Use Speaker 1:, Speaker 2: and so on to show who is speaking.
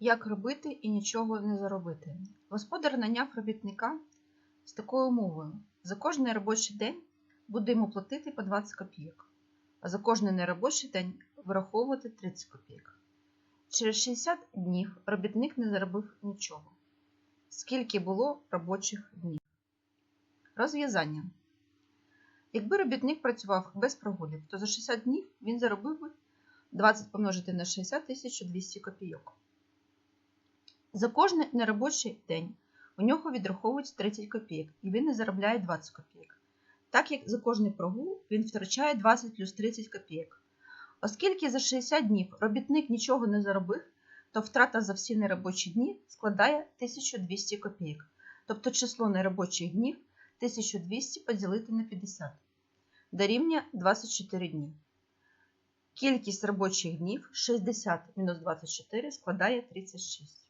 Speaker 1: Як робити і нічого не заробити? Господар наняв робітника з такою умовою: за кожний робочий день буде йому платити по 20 копійок, а за кожний неробочий день вираховувати 30 копійок. Через 60 днів робітник не заробив нічого. Скільки було робочих днів? Розв'язання. Якби робітник працював без прогулів, то за 60 днів він заробив би 20 помножити на 60 1200 копійок. За кожний неробочий день у нього відраховують 30 копійок, і він не заробляє 20 копійок. Так як за кожний прогул він втрачає 20 плюс 30 копійок. Оскільки за 60 днів робітник нічого не заробив, то втрата за всі неробочі дні складає 1200 копійок. Тобто число неробочих днів 1200 поділити на 50 дорівнює 24 дні. Кількість робочих днів 60 мінус 24 складає 36.